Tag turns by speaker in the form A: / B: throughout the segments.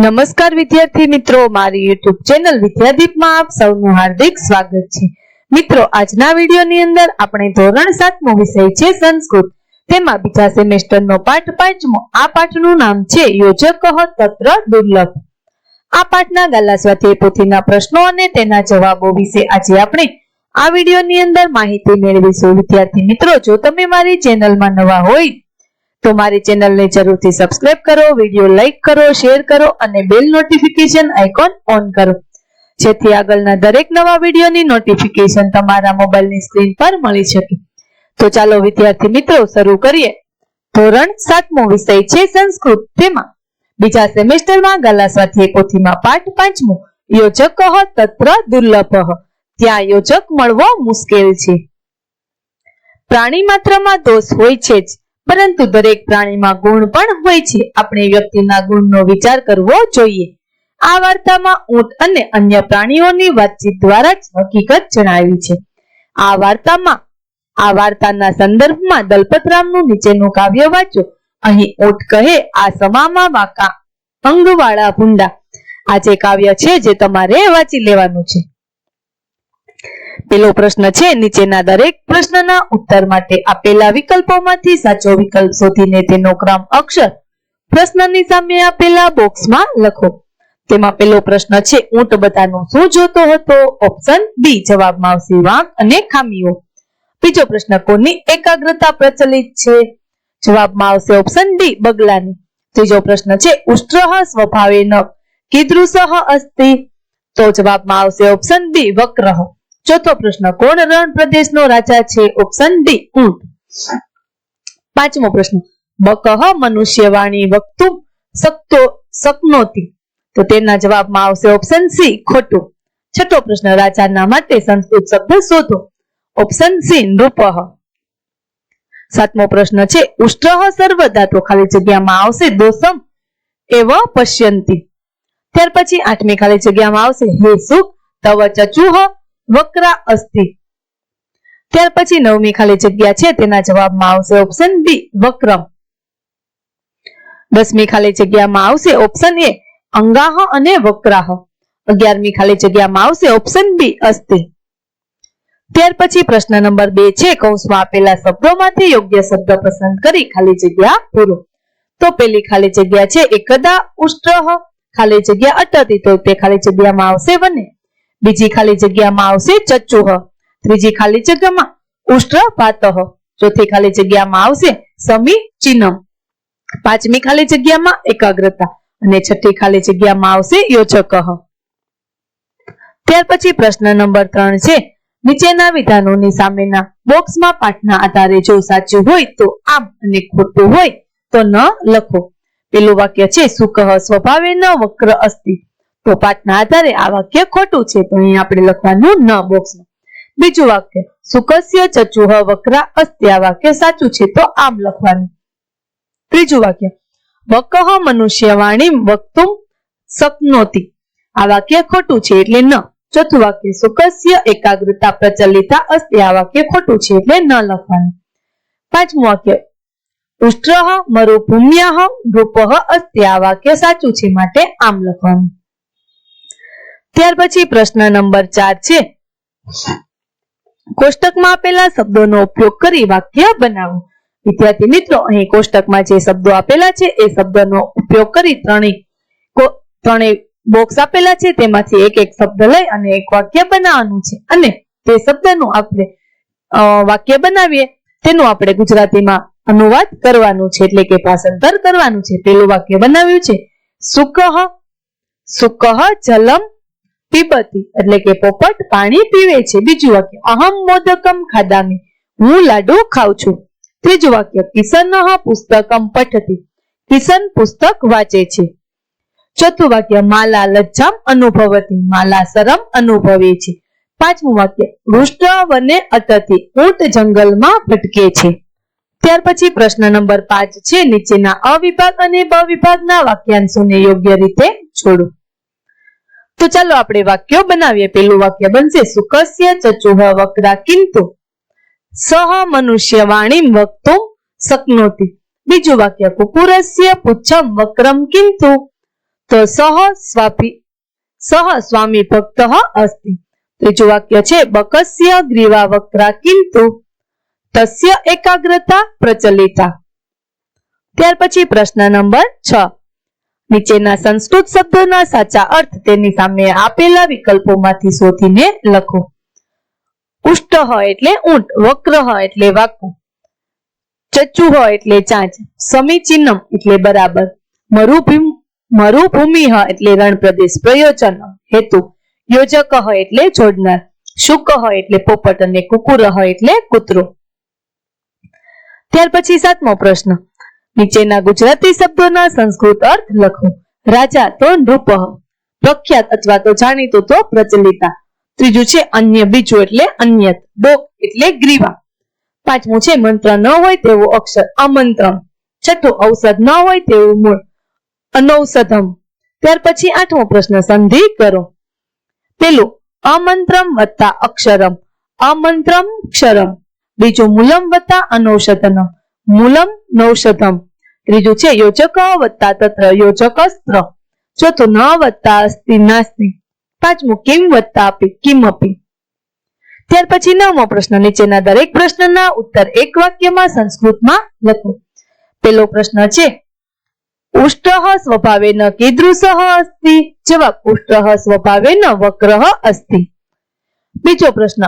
A: નમસ્કાર વિદ્યાર્થી મિત્રો, મારી YouTube ચેનલ વિદ્યાદીપમાં આપ સૌનું હાર્દિક સ્વાગત છે. મિત્રો, આજના વિડીયોની અંદર આપણે ધોરણ સાતમો વિષય છે સંસ્કૃત. તેમાં બીજા સેમેસ્ટરનો પાઠ પાંચમો, આ પાઠનું નામ છે યોજક તત્ર દુર્લભ. આ પાઠના ગાલા સ્વાધ્યાય પોથીના પ્રશ્નો અને તેના જવાબો વિશે આજે આપણે આ વિડીયોની અંદર માહિતી મેળવીશું. વિદ્યાર્થી મિત્રો, જો તમે મારી ચેનલમાં નવા હોય તો મારી ચેનલને જરૂરથી સબસ્ક્રાઇબ કરો વીડિયો લાઈક કરો શેર કરો અને બેલ નોટિફિકેશન આઇકોન ઓન કરો. જેથી આગળના દરેક નવા વિડીયોની નોટિફિકેશન તમારા મોબાઈલની સ્ક્રીન પર મળી શકે. તો ચાલો વિદ્યાર્થી મિત્રો, શરૂ કરીએ. ધોરણ સાતમો વિષય છે સંસ્કૃત તેમાં. બીજા સેમેસ્ટરમાં ગાલા સાથે પોથીમાં પાઠ પાંચમો. યોજક તત્ર દુર્લભ. ત્યાં યોજક મળવો મુશ્કેલ છે. પ્રાણી માત્રમાં દોષ હોય છે જ. પરંતુ દરેક પ્રાણીમાં ગુણ પણ હોય છે. આપણે વ્યક્તિના ગુણનો વિચાર કરવો જોઈએ. આ વાર્તામાં ઊંટ અને અન્ય પ્રાણીઓની વાતચીત દ્વારા જ હકીકત જણાવી છે. આ વાર્તામાં, આ વાર્તાના સંદર્ભમાં દલપતરામનું નીચેનું કાવ્ય વાંચો. અહીં ઊંટ કહે, આ સમામાં વાંકા અંગવાળા ભૂંડા. આ જે કાવ્ય છે, જે તમારે વાંચી લેવાનું છે. પેલો પ્રશ્ન છે, નીચેના દરેક પ્રશ્નના ઉત્તર માટે આપેલા વિકલ્પોમાંથી સાચો વિકલ્પ શોધીને તેનો ક્રમ અક્ષર પ્રશ્નની સામે આપેલા બોક્સમાં લખો. તેમાં પેલો પ્રશ્ન છે, ઊંટ બધાનું શું જોતો હતો? ઓપ્શન બી જવાબમાં આવશે વાંક અને ખામીઓ. બીજો પ્રશ્ન, કોની એકાગ્રતા પ્રચલિત છે? જવાબમાં આવશે ઓપ્શન ડી બગલાની. ત્રીજો પ્રશ્ન છે, ઉષ્ટ્રહ સ્વભાવે ન કીદૃશ અસ્તિ તો જવાબમાં આવશે ઓપ્શન બી વક્રહ ચોથો પ્રશ્ન, કોણ રણ પ્રદેશનો રાજા છે? ઓપ્શન ડી ઊંટ. પાંચમો પ્રશ્ન, બકહ મનુષ્યવાણી વક્તુમ શકતો શકનોતી? તો તેના જવાબમાં આવશે ઓપ્શન સી ખોટું. છઠ્ઠો પ્રશ્ન, રાજાના માટે સંસ્કૃત શબ્દ શોધો. ઓપ્શન સી નૃપહ. સાતમો પ્રશ્ન છે ઉષ્ટ્રહ સર્વદા, તો ખાલી જગ્યામાં આવશે દોષમ એવ પશ્યંતી. ત્યાર પછી આઠમી ખાલી જગ્યામાં આવશે હે સુખ, તવ ચચુહ વક્રા અસ્થિ. ત્યાર પછી નવમી ખાલી જગ્યા છે, તેના જવાબમાં આવશે ઓપ્શન બી વક્રમ. દસમી ખાલી જગ્યામાં આવશે ઓપ્શન એ અંગાહ અને વક્રાહ. અગિયારમી ખાલી જગ્યામાં આવશે ઓપ્શન બી અસ્થિ. ત્યાર પછી પ્રશ્ન નંબર બે છે, કૌંસમાં આપેલા શબ્દોમાંથી યોગ્ય શબ્દ પસંદ કરી ખાલી જગ્યા પૂરો. તો પેલી ખાલી જગ્યા છે, એકદા ઉષ્ટ્રહ ખાલી જગ્યા અટતી, તો તે ખાલી જગ્યામાં આવશે વને. બીજી ખાલી જગ્યામાં આવશે ચચુહ. ત્રીજી ખાલી જગ્યામાં ઉષ્ટ્ર પાતહ ચોથી ખાલી જગ્યામાં આવશે સમી ચિહ્નમ પાંચમી ખાલી જગ્યામાં એકાગ્રતા. અને છઠ્ઠી ખાલી જગ્યામાં આવશે યોજક ત્યાર પછી પ્રશ્ન નંબર ત્રણ છે. નીચેના વિધાનોની સામેના બોક્સમાં પાઠના આધારે જો સાચું હોય તો આમ અને ખોટું હોય તો ન લખો. પેલું વાક્ય છે, સુકહ સ્વભાવે ન વક્ર અસ્તિ. તો આધારે આ વાક્ય ખોટું છે તો અહીં આપણે લખવાનું ન બોક્સમાં. બીજું વાક્ય, સુકસ્ય ચચુહ વક્રા અસ્તિ આ વાક્ય સાચું છે, તો આમ લખવાનું. ત્રીજું વાક્ય વકહ મનુષ્યવાણી વક્તુમ શકનોતી આ વાક્ય ખોટું છે, એટલે ન. ચોથું વાક્ય, સુકસ્ય એકાગ્રતા પ્રચલિતા અસ્તિ આ વાક્ય ખોટું છે, એટલે ન લખવાનું. પાંચમું વાક્ય ઉષ્ટ્રહ મરુભૂમ્યહ રૂપહ અસ્તિ આ વાક્ય સાચું છે, માટે આમ લખવાનું. ત્યાર પછી પ્રશ્ન નંબર ચાર છે. કોષ્ટકમાં આપેલા શબ્દોનો ઉપયોગ કરી વાક્ય બનાવો. વિદ્યાર્થી મિત્રો, અહીં કોષ્ટકમાં જે શબ્દો આપેલા છે, એ શબ્દનો ઉપયોગ કરી ત્રણેય ત્રણેય બોક્સ આપેલા છે, તેમાંથી એક એક શબ્દ લઈ અને એક વાક્ય બનાવવાનું છે. અને તે શબ્દનું આપણે વાક્ય બનાવીએ, તેનું આપણે ગુજરાતીમાં અનુવાદ કરવાનું છે, એટલે કે ભાષાંતર કરવાનું છે. પેલું વાક્ય બનાવ્યું છે. સુકહ સુકહ જલમ પીબતી એટલે કે પોપટ પાણી પીવે છે. બીજું વાક્ય, અહમ મોદકમ ખાદામી હું લાડુ ખાઉં છું. ત્રીજું વાક્ય કિશન પુસ્તકમ પઠતી. કિશન પુસ્તક વાંચે છે. ચોથું વાક્ય, માલા લજ્જામ અનુભવતી. માલા શરમ અનુભવે છે. પાંચમું વાક્ય વૃષ્ટ વને અટતી ઊંટ જંગલમાં ભટકે છે. ત્યાર પછી પ્રશ્ન નંબર પાંચ છે, નીચેના અવિભાગ અને બ વિભાગના વાક્યાંશોને યોગ્ય રીતે જોડો. તો ચાલો આપણે વાક્યો બનાવીએ. પેલું વાક્ય બનશે, સુકસ્ય ચચુહ વક્રા કિંતુ, સહ મનુષ્ય વાણી વક્તો શકનોતી. બીજું વાક્ય, કુકુરસ્ય પુચ્છમ વક્રમ કિંતુ, તો સહ સ્વાપી, સહ સ્વામી ભક્ત અસ્તિ. ત્રીજું વાક્ય છે, બકસ્ય ગ્રીવા વક્રા કિંતુ, તસ્ય એકાગ્રતા પ્રચલિતા. ત્યાર પછી પ્રશ્ન નંબર છ નીચેના સંસ્કૃત શબ્દોના સાચા અર્થ તેની સામે આપેલા વિકલ્પોમાંથી શોધીને લખો. ઉષ્ટ એટલે ઊંટ, વક્ર એટલે વાકુ ચચ્ચુ એટલે ચાંચ. સમીચિન્નમ એટલે બરાબર. મરુભૂમિ મરુભૂમિ એટલે રણ પ્રદેશ પ્રયોજન હેતુ. યોજક એટલે જોડનાર. શુક એટલે પોપટ અને કુકુર એટલે કૂતરો. ત્યાર પછી સાતમો પ્રશ્ન. નીચેના ગુજરાતી શબ્દોના સંસ્કૃત અર્થ લખો. રાજા તો નૃપ પ્રખ્યાત અથવા તો જાણીતો તો પ્રચલિતા. ત્રીજું છે અન્ય, બીજું એટલે અન્યત. ડોક એટલે ગ્રીવા. પાંચમું છે મંત્ર ન હોય તેવો અક્ષર અમંત્રમ છઠ્ઠું ઔષધ ન હોય તેવું મૂળ, અનૌષધમ. ત્યાર પછી આઠમો પ્રશ્ન, સંધિ કરો. પેલું, અમંત્રમ વત્તા અક્ષરમ. અમંત્રમ ક્ષરમ. બીજું, મૂલમ વત્તા અનૌષધનમ. મૂલમ નૌષધમ ત્રીજું છે યોજક વત્તા તત્ર યોજક સ્ત્ર ચોથું ન વત્તા અસ્તિ નાસ્તિ પાંચમું કિમ વત્તા આપી કિમ અપી ત્યાર પછી નવમો પ્રશ્ન નીચેના દરેક પ્રશ્નના ઉત્તર એક વાક્યમાં સંસ્કૃતમાં લખો પેલો પ્રશ્ન છે ઉષ્ટ ન કીદૃશ અસ્તિ જવાબ ઉષ્ટ ન વક્ર અસ્તિ બીજો પ્રશ્ન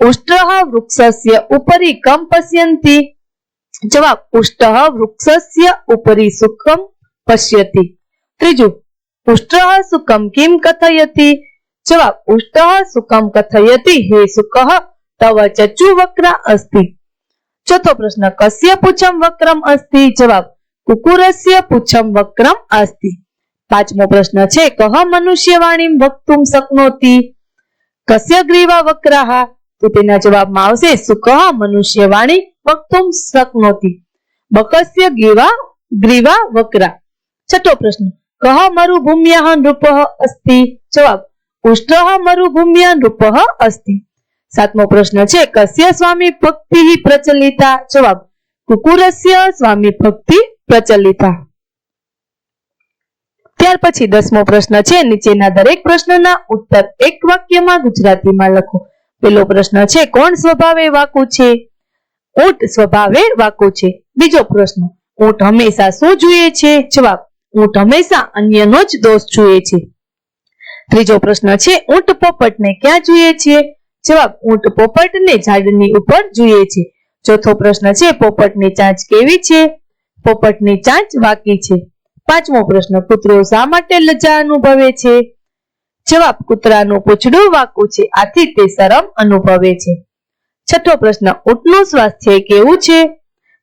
A: ઉષ્ટ વૃક્ષસ્ય ઉપરી કમ પશ્યંતિ જવાબ પુષ્ટ વૃક્ષસ્ય ઉપરી સુખમ પશ્યતિ. ત્રીજું, પુષ્ટ સુખમ કિમ કથયતિ? જવાબ પુષ્ટ સુખમ કથયતિ હે સુખ તવ ચચુ વક્ર અસ્તિ. ચોથો પ્રશ્ન, કસ્ય પૂછમ વક્રમ અસ્તિ? જવાબ, કુકુરસ્ય પૂછમ વક્રમ અસ્તિ. પાંચમો પ્રશ્ન છે, કહ મનુષ્ય વાણી વક્તુમ શક્નોતિ? કસ્ય ગ્રીવા વક્રાહ? તો તેના જવાબમાં આવશે સુકહ મનુષ્ય વાણી વક્તુમ શક્નોતિ બકસ્ય ગીવા, ગ્રીવા, વકરા. છઠ્ઠો પ્રશ્ન. કહ મરુભૂમ્યઃ નૃપ અસ્તિ? જવાબ. ઉષ્ટ મરુભૂમ્ય નૃપ અસ્તિ. સાતમો પ્રશ્ન છે, કસ્ય સ્વામી ભક્તિ પ્રચલિતા? જવાબ. કુકુરસ્ય સ્વામી ભક્તિ પ્રચલિતા. ત્યાર પછી દસમો પ્રશ્ન છે, નીચેના દરેક પ્રશ્નના ઉત્તર એક વાક્યમાં ગુજરાતીમાં લખો. પેલો પ્રશ્ન છે, કોણ સ્વભાવે વાકુ છે? ઊંટ સ્વભાવે વાકુ છે. બીજો પ્રશ્ન, ઊંટ હંમેશા શું જુએ છે? જવાબ, ઊંટ હંમેશા અન્યનો જ દોષ જુએ છે. ત્રીજો પ્રશ્ન છે, ઊંટ પોપટને ક્યાં જુએ છે? જવાબ, ઊંટ પોપટને ઝાડની ઉપર જુએ છે. ચોથો પ્રશ્ન છે, પોપટની ચાંચ કેવી છે? પોપટની ચાંચ વાકી છે. પાંચમો પ્રશ્ન, કૂતરો શા માટે લજ્જા અનુભવે છે? જવાબ, કૂતરાનું પૂંછડું વાકું છે. આથી તે શરમ અનુભવે છે. છઠ્ઠો પ્રશ્ન, ઊંટનું સ્વાસ્થ્ય કેવું છે?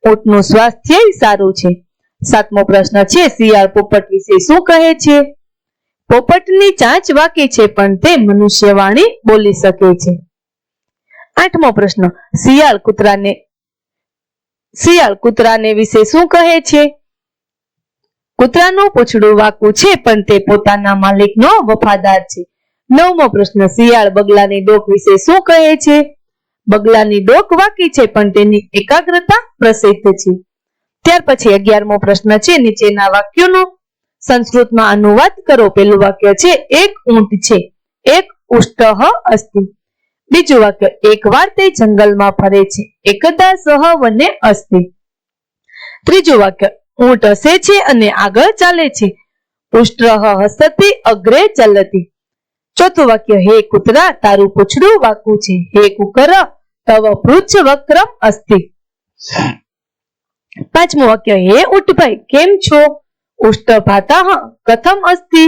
A: ઊંટનું સ્વાસ્થ્ય સારું છે. સાતમો પ્રશ્ન છે, શિયાળ પોપટ વિશે શું કહે છે? પોપટની ચાંચ વાકી છે, પણ તે મનુષ્યવાણી બોલી શકે છે. આઠમો પ્રશ્ન, શિયાળ કૂતરાને શિયાળ કૂતરાને વિશે શું કહે છે? કૂતરાનું પૂંછડું વાકું છે, પણ તે પોતાના માલિકનો વફાદાર છે. નવમો પ્રશ્ન, શિયાળ બગલાની ડોક વિશે શું કહે છે? બગલાની ડોક વાકી છે, પણ તેની એકાગ્રતા પ્રસિદ્ધ છે. ત્યાર પછી અગિયારમો પ્રશ્ન છે, નીચેના વાક્યોનો સંસ્કૃતમાં અનુવાદ કરો. પેલું વાક્ય છે, એક ઊંટ છે, એક ઉષ્ટહ અસ્તિ બીજું વાક્ય, એક વાર તે જંગલમાં ફરે છે, એકદા સહ વને અસ્તિ ત્રીજું વાક્ય, ઊંટ હસે છે અને આગળ ચાલે છે પુષ્ટ હસતી અગ્રે ચલતી. ચોથું વાક્ય, હે કૂતરા, તારું પૂછડું વાકું છે, હે કુકર તવ પૃચ્છ વક્રમ અસ્તિ પાંચમું વાક્ય હે ઉઠભાઈ કેમ છો ઉષ્ટ ભાતા કથમ અસ્તિ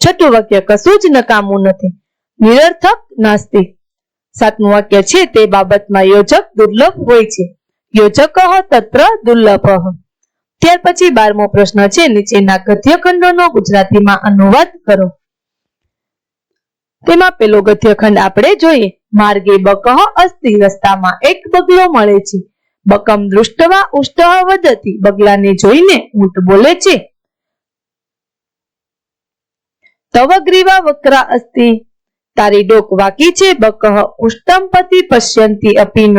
A: છઠ્ઠું વાક્ય કશું જ નકામું નથી નિરર્થક નાસ્તિ સાતમું વાક્ય છે તે બાબતમાં યોજક દુર્લભ હોય છે યોજક તત્ર દુર્લભ ત્યાર પછી બારમો પ્રશ્ન છે, નીચેના ગદ્યખંડોનો ગુજરાતીમાં અનુવાદ કરો. તેમાં પેલો ગદ્યખંડ આપણે જોઈએ. માર્ગે બકહ અસ્તિ રસ્તામાં એક બગલો મળે છે. બકમ દૃષ્ટવા ઉષ્ટ વદતી બગલાને જોઈને ઊંટ બોલે છે. તવ ગ્રીવા વક્રા અસ્તિ. તારી ડોક વાકી છે, બકહ ઉષ્ટમ પતિ પશ્યંતી અપીન.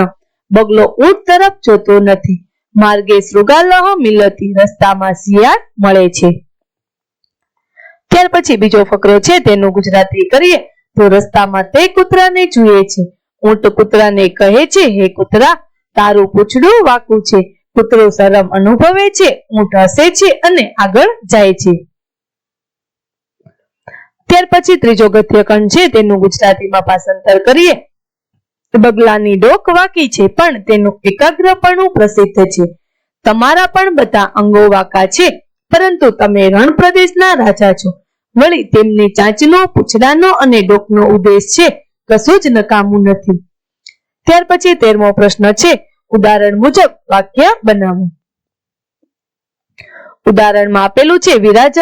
A: બગલો ઊંટ તરફ જોતો નથી. માર્ગે શૃગાલહ મિલતી રસ્તામાં શિયાળ મળે છે. ત્યાર પછી બીજો ફકરો છે, તેનું ગુજરાતી કરીએ. તો રસ્તામાં તે કૂતરાને જુએ છે. ઊંટ કૂતરાને કહે છે, હે કૂતરા, તારું પૂછડું વાકું છે. કૂતરો શરમ અનુભવે છે, ઊંટ હસે છે અને આગળ જાય છે. ત્યાર પછી ત્રીજો ગદ્યખંડ છે, તેનું ગુજરાતીમાં ભાષાંતર કરીએ. બગલાની ડોક વાકી છે, પણ તેનું એકાગ્રપણું પ્રસિદ્ધ છે. તમારા પણ બધા અંગો વાકા છે, પરંતુ તમે રણ પ્રદેશના રાજા છો. વળી તેમની ચાંચનો, પૂછડાનો અને ડોકનો ઉદ્દેશ છે કશું જ નકામું નથી. ત્યાર પછી તેરમો પ્રશ્ન છે, ઉદાહરણ મુજબ વાક્ય બનાવો. ઉદાહરણમાં આપેલું છે, વિરાજ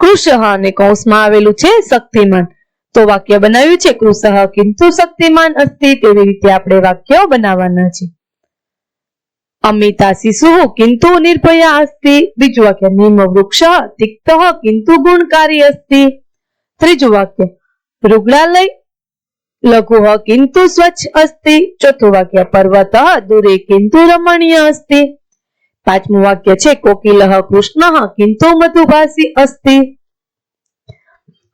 A: કૃષ અને કૌંસમાં આવેલું છે, શક્તિમાન. તો વાક્ય બનાવ્યું છે કૃષ કિંતુ શક્તિમાન અસ્તિ તેવી રીતે આપણે વાક્યો બનાવવાના છે. અમિતા શિશુ કિંતુ નિર્ભયા અસ્તિ બીજું વાક્ય નિમ વૃક્ષ તિક્ત કિંતુ ગુણકારી અસ્તિ ત્રીજું વાક્ય મૃગલાલય લઘુ કિંતુ સ્વચ્છ અસ્તિ ચોથું વાક્ય પર્વત દૂરે કિંતુ રમણીય અસ્તિ પાંચમું વાક્ય છે કોકિલ કૃષ્ણ કિંતુ મધુભાષી અસ્તિ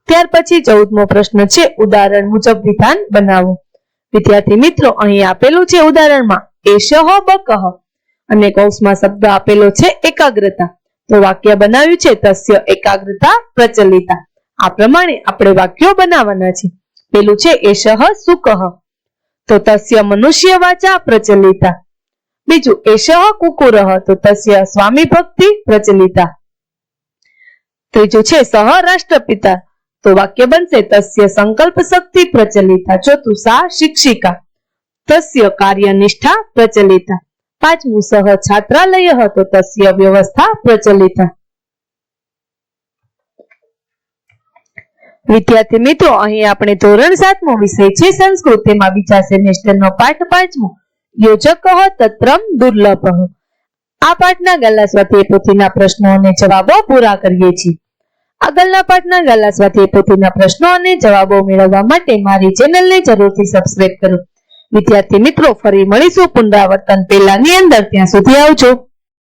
A: ત્યાર પછી ચૌદમો પ્રશ્ન છે, ઉદાહરણ મુજબ વિધાન બનાવો. વિદ્યાર્થી મિત્રો, અહીં આપેલું છે ઉદાહરણમાં એશહ બકહ અને કૌંસમાં શબ્દ આપેલો છે એકાગ્રતા. તો વાક્ય બનાવ્યું છે તસ્ય એકાગ્રતા પ્રચલિતા. આ પ્રમાણે આપણે વાક્યો બનાવવાના છે. પેલું છે એશહ સુકહ તો તસ્ય મનુષ્ય વાચા પ્રચલિતા. બીજું એશહ કુકુરહ તો તસ્ય સ્વામી ભક્તિ પ્રચલિતા. ત્રીજું છે સહ રાષ્ટ્રપિતા. તો વાક્ય બનશે તસ્ય સંકલ્પ શક્તિ પ્રચલિતા. ચોથું સા શિક્ષિકા. તસ્ય કાર્યનિષ્ઠા પ્રચલિતા. પાંચમું સહ છાત્રાલય હતો, તસ્ય વ્યવસ્થા પ્રચલિત. વિદ્યાર્થી મિત્રો, અહીં આપણે ધોરણ સાતમો વિષય છે, સંસ્કૃત. તેમાં બીજા સેમેસ્ટરનો પાઠ પાંચમો. યોજક તત્રમ દુર્લભ આ પાઠના ગાલા સ્વાધ્યાય પોથીના પ્રશ્નો અને જવાબો પૂરા કરીએ છીએ. આગળના પાઠના ગાલા સ્વાધ્યાય પોથીના પ્રશ્નો અને જવાબો મેળવવા માટે મારી ચેનલને જરૂરથી સબસ્ક્રાઇબ કરો. વિદ્યાર્થી મિત્રો ફરી મળીશું પુનરાવર્તન પહેલાની અંદર. ત્યાં સુધી આવજો.